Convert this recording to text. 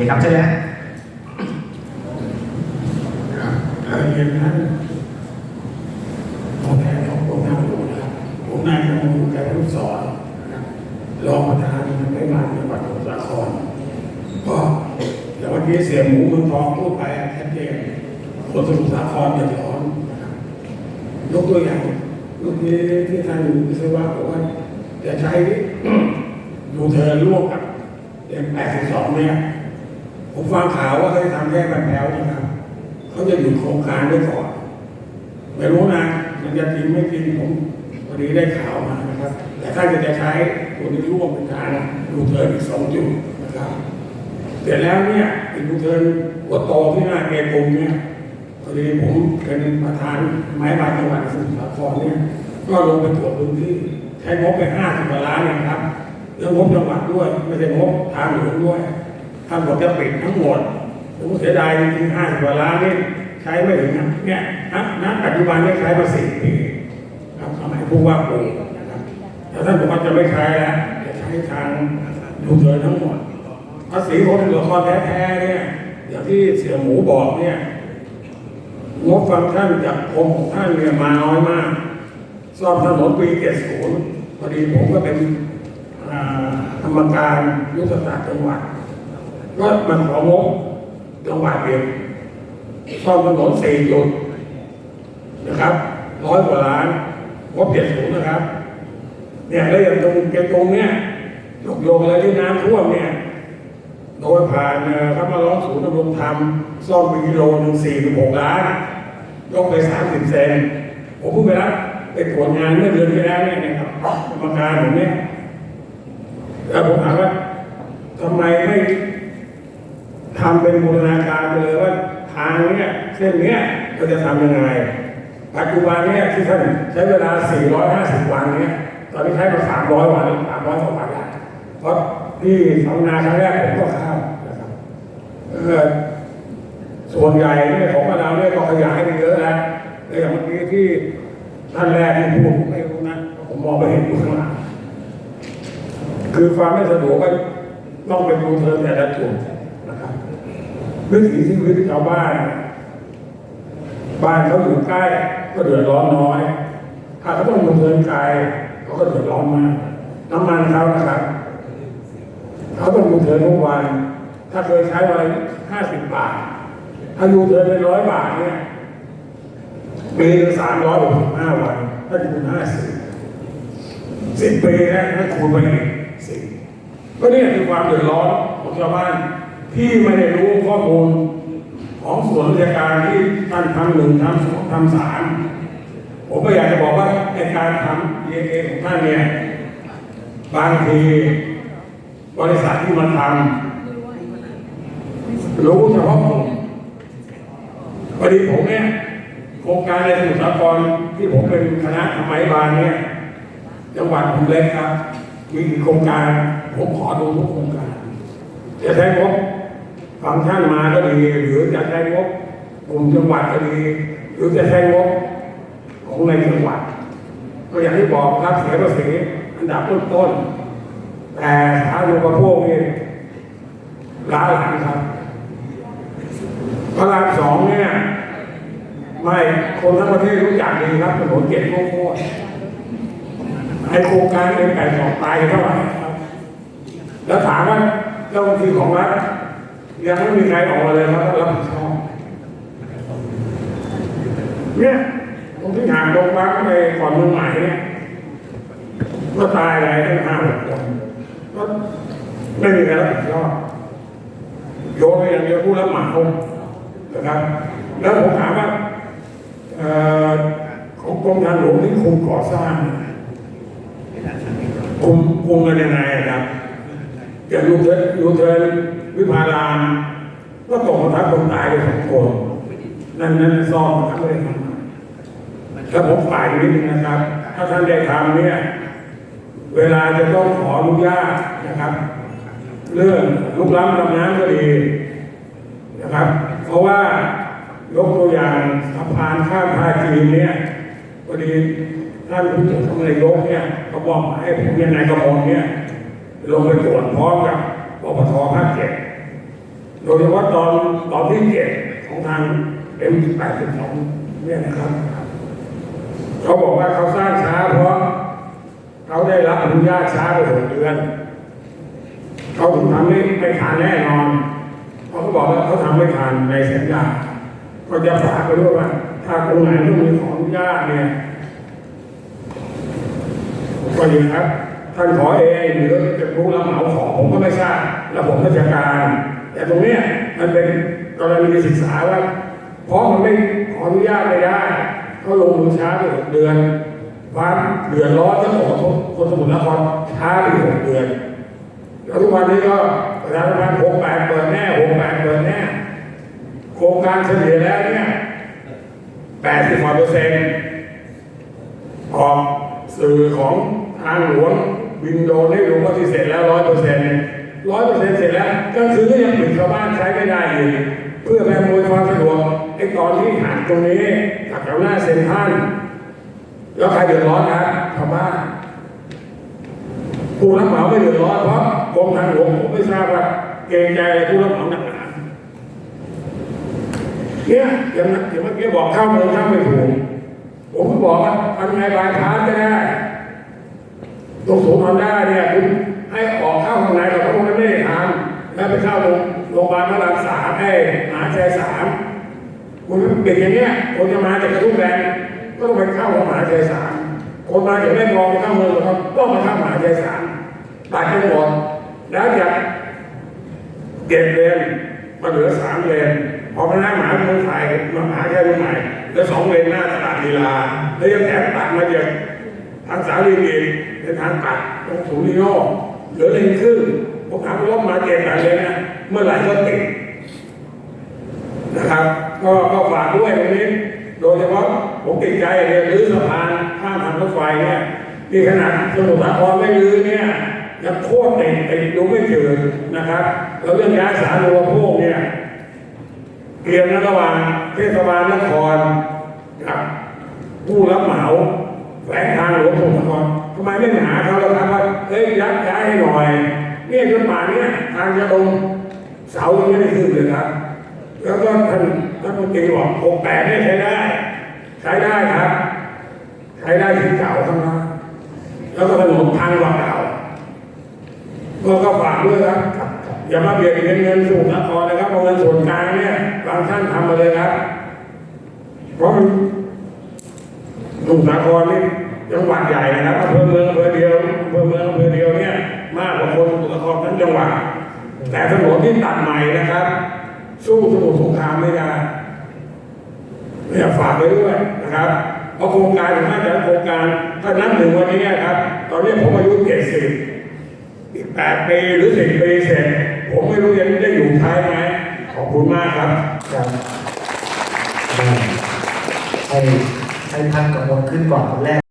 เครับเชิญเลยครับการเรียนนั้นตัวแทนของกรมทางหลวงนะผมนายกำมลแก้วลูกศรนรองประธานไม่มาจังหวัดสมุทรสาครก็อย่างเมื่อกี้เสียหมูเมืองทองพูดไปชัดเจนคนสมุทรสาครเดือดร้อนยกตัวอย่างเมื่อกี้ที่ท่านวิศวะบอกว่าจะใช้ยูเทิร์นร่วมกับเอ็มแปดสิบสองเนี่ย ผมฟังข่าวว่าเขาจะทำแค่บันแถวนะครับเขาจะหยุดโครงการไว้ก่อนไม่รู้นะมันจะจริงไม่จริงผมพอดีได้ข่าวมานะครับ แต่ถ้าจะจะใช้ตัวนี้ร่วมเป็นการดูเทิร์นอีกสองจุดนะครับเสร็จแล้วเนี่ยอีกดูเทิร์นหัวโตที่หน้าเกตุงเนี่ยพอดีผมเป็นประธานไม้บานจังหวัดสมุทรสาครเนี่ยก็ลงไปตรวจพื้นที่ใช้งบไปห้าสิบกว่าล้านเองครับแล้วงบจังหวัดด้วย ไม่ใช่งบทางหลวงด้วย ถ้าบอกจะปิดทั้งหมดผมเสียดายจริงๆห้าสิบกว่าล้านนี่ใช้ไม่ถึงนะเนี่ยณปัจจุบันนี่ใช้มาสี่ปีครับสมัยผู้ว่าปูนะครับแต่ท่านบอกว่าจะไม่ใช้แล้วจะใช้ทางดูเทินทั้งหมดภาษีของเหลือคอแท้ๆเนี่ยอย่างที่เสี่ยหมูบอกเนี่ยงบฟังก์ชันจากกรมของท่านเนี่ยมาน้อยมากซ่อมถนนปีเจ็ดศูนย์พอดีผมก็เป็นกรรมการยุทธศาสตร์จังหวัด ก็มันของงบจังหวัดเองซ่อมถนนสี่จุดนะครับร้อยกว่าล้านงบเจ็ดศูนย์นะครับ เนี่ยแล้วอย่างตรงเกตรงเนี่ยยกโยงอะไรที่น้ำท่วมเนี่ย โดยผ่านครับมาร้องศูนย์ดำรงธรรมซ่อมไปกิโลหนึ่งสี่สิบหกล้านยกไปสามสิบเซนผมพิ่งไปรับไปตรวจงานเมื่อเดือนที่แล้วเนี่ยนะครับกรรมการผมเนี่ยแล้วผมถามว่าทำไมไม่ ทำเป็นบูรณาการไปเลยว่าทางเนี้ยเส้นเนี้ยเราจะทำยังไง ปัจจุบันเนี้ยที่ท่านใช้เวลา 450 วันเนี้ยตอนนี้ใช้มา300 วัน300กว่าวันแล้วเพราะที่ทำงานครั้งแรกผมก็ข้ามนะครับส่วนใหญ่เนี่ยของเราเนี่ยก็ขยายไปเยอะแล้วแต่อย่างเมื่อกี้ที่ท่านแรกที่พูดผมไม่รู้นะผมมองไปเห็นอยู่ข้างหลังคือความไม่สะดวกก็ต้องไปดูเธอแต่ละจุด วิถีชีวิตชาวบ้าน บ้านเขาอยู่ใกล้ก็เดือดร้อนน้อย ถ้าเขาต้องดูเทินไกลเขาก็เดือดร้อนมากน้ำมันเขานะครับเขาต้องดูเทินทุกวัน ถ้าเคยใช้วันห้าสิบบาท ถ้าดูเทินเป็นร้อยบาทเนี่ยปีละสามร้อยหกสิบห้าวัน ถ้าคูณห้าสิบสิบปีนะถ้าคูณไปอีกสิบก็เนี่ยคือความเดือดร้อนของชาวบ้าน ที่ไม่ได้รู้ข้อมูลของส่วนราชการที่ท่านทำหนึ่งทำสองทำสามผมก็อยากจะบอกว่าในการทำ EA ของท่านเนี่ยบางทีบริษัทที่มาทำรู้เฉพาะผมพอดีผมเนี่ยโครงการในสมุทรสาครที่ผมเป็นคณะทำไมบาลเนี่ยจังหวัดผมเล็กครับ มีโครงการผมขอดูทุกโครงการจะใช้งบ ฟังก์ชันมาก็ดี หรือจะใช้งบกลุ่มจังหวัดก็ดี หรือจะใช้งบของในจังหวัด ก็อย่างที่บอกครับเสียภาษีอันดับต้นๆแต่สาธารณูปโภคนี่ล้าหลังครับพระรามสองเนี่ยไม่คนทั้งประเทศรู้จักดีครับถนนเจ็ดโค้งไอโครงการเอ็นแปดสองตายเท่าไหร่ครับ แล้วถามว่าเจ้าหน้าที่ของรัฐ ยังไม่มีใครออกมาเลยครับรับผิดชอบเนี่ยตรงที่ห่างตรงบ้านไปก่อนเมืองใหม่เนี่ยก็ตายอะไรตั้งห้าหกคนก็ไม่มีใครรับผิดชอบโยนไปอย่างเดียวผู้รับเหมานะครับ แล้วผมถามว่าเอ่อของกรมทางหลวงที่คุมก่อสร้างคุมคุมกันยังไงอะครับ อย่างยูเทิร์นยูเทิร์นวิภารามก็ตกมาทับคนตายไปสองคนนั่นนั่นซ่อมนะครับไม่ได้ทำแล้วผมฝ่ายนิดนึงนะครับ ถ้าท่านได้ทำเนี่ยเวลาจะต้องขออนุญาตนะครับ เรื่องลุกล้ำลำน้ำก็ดีนะครับ เพราะว่ายกตัวอย่างสะพานข้ามท่าจีนเนี่ยพอดีท่านผู้จัดการนายกเนี่ยเขาบอกมาให้ผมเนี่ยนายกระมวลเนี่ย ลงไปตรวจพร้อมกับปปทภาคเจ็ดโดยเฉพาะตอนตอนที่เจ็ดของทางเอ็มแปดสิบสองเนี่ยนะครับ เขาบอกว่าเขาสร้างช้าเพราะเขาได้รับอนุญาตช้าไปหกเดือน เขาถึงทำไม่ไม่ทันแน่นอนเพราะเขาบอกว่าเขาทำไม่ทันในสัญญาก็จะฝากไปด้วยว่า ถ้าตรงไหนต้องมีขออนุญาตเนี่ยก็อย่างครับ ท่านขอเองหรือจะรู้รับเหมาของผมก็ไม่ทราบระบบราชการ แต่ตรงเนี้ยมันเป็นกรณีศึกษาว่าเพราะมันไม่ขออนุญาตไม่ได้เขาลงมือช้าไปหกเดือนความเดือดร้อนทั้งหมอคนสมุทรสาครช้าไปหกเดือนแล้วทุกวันนี้ก็ประชาสัมพันธ์หกแปดเปิดแน่หกแปดเปิดแน่โครงการเฉลี่ยแล้วเนี่ยแปดสิบกว่าเปอร์เซ็นต์ออกสื่อของทางหลวง บินโดรนให้รู้ว่าที่เสร็จแล้วร้อยเปอร์เซ็นต์ร้อยเปอร์เซ็นต์เสร็จแล้วก็คือก็ยังปิดชาวบ้านใช้ไม่ได้อยู่เพื่อแปรมวยความสะดวกไอ้ตอนที่หันตรงนี้จากแถวหน้าเซ็นทรัลแล้วใครเดือดร้อนครับชาวบ้านผู้รับเหมาไม่เดือดร้อนเพราะกรมทางหลวงผมไม่ทราบว่าเกรงใจอะไรผู้รับเหมาหนักหนาเนี่ยอย่างนั้นอย่างเมื่อกี้บอกเข้าเมืองเข้าไม่ถูกผมก็บอกว่าทำไงบายพาสก็ได้ ตรงสูงทำได้เนี่ยคุณให้ออกเข้าข้างในแต่เขาไม่ได้ทำแล้วไปเข้าโรงพยาบาลพระรามสามให้หาชัยสามคุณเป็นอย่างเงี้ยคนจะมาจากกระทุ่มแบนก็ต้องไปเข้าของมหาชัยสามคนมาจากแม่กองไปเข้าเมืองนะครับก็มาเข้ามหาชัยสามตัดกันหมดแล้วจากเจ็ดเลนมาเหลือสามเลนพอมาหน้าหมาเมืองไทยมาหาแค่เมืองใหม่เหลือสองเลนหน้าตลาดลีลาแล้วยังแถมตัดมาจาก ทางสาลีอีกเป็นทางตัดตรงสูงนิโยเหลือเลนครึ่งผมถามว่ารถมาเจ็ดแปดเลนนะเมื่อไหร่ก็ติดนะครับ ก็ก็ฝากด้วยตรงนี้ โดยเฉพาะผมติดใจเรียนรื้อสะพานข้ามทางรถไฟเนี่ยนี่ขนาดสมุทรสาครไม่รื้อเนี่ยยังโคตรติดติดดูไม่จืดนะครับแล้วเรื่องย้ายสาธารณูปโภคเนี่ยเกียวนะระหว่างเทศบาลนครกับผู้รับเหมาำไมไม่หาเขาแล้วครับว่าเฮ้ยยักย้ายให้หน่อยเนี่ยจนป่านเนี่ยทางจะลงเสายังไม่ได้ขึ้นเลยครับ แล้วก็ท่านรัฐมนตรีบอกหกแปดเนี่ยใช้ได้ ใช้ได้ครับ ใช้ได้ถึงเก่าข้างหน้าแล้วก็ถนนทางว่าเก่าก็ก็ฝากด้วยครับ อย่ามาเบียดเงินเงินสูงนครนะครับเอาเงินส่วนกลางเนี่ยบางท่านทำมาเลยครับเพราะมันสมุทรสาครนี่ จังหวัดใหญ่นะครับอำเภอเมืองอำเภอเดียวอำเภอเมืองอำเภอเดียวเนี่ยมากกว่าคนสมุทรสาครทั้งจังหวัด แต่ถนนที่ตัดใหม่นะครับ สู้สมุทรสงครามไม่ได้เนี่ยฝากไว้ด้วยนะครับเพราะโครงการถึงแม้จะโครงการถ้านับหนึ่งวันนี้ครับ ตอนนี้ผมอายุเจ็ดสิบอีกแปดปีหรือสิบปีเสร็จ ผมไม่รู้ยังได้อยู่ท้ายไหมขอบคุณมากครับครับได้ให้ให้ท่านกำมลขึ้นก่อนคนแรก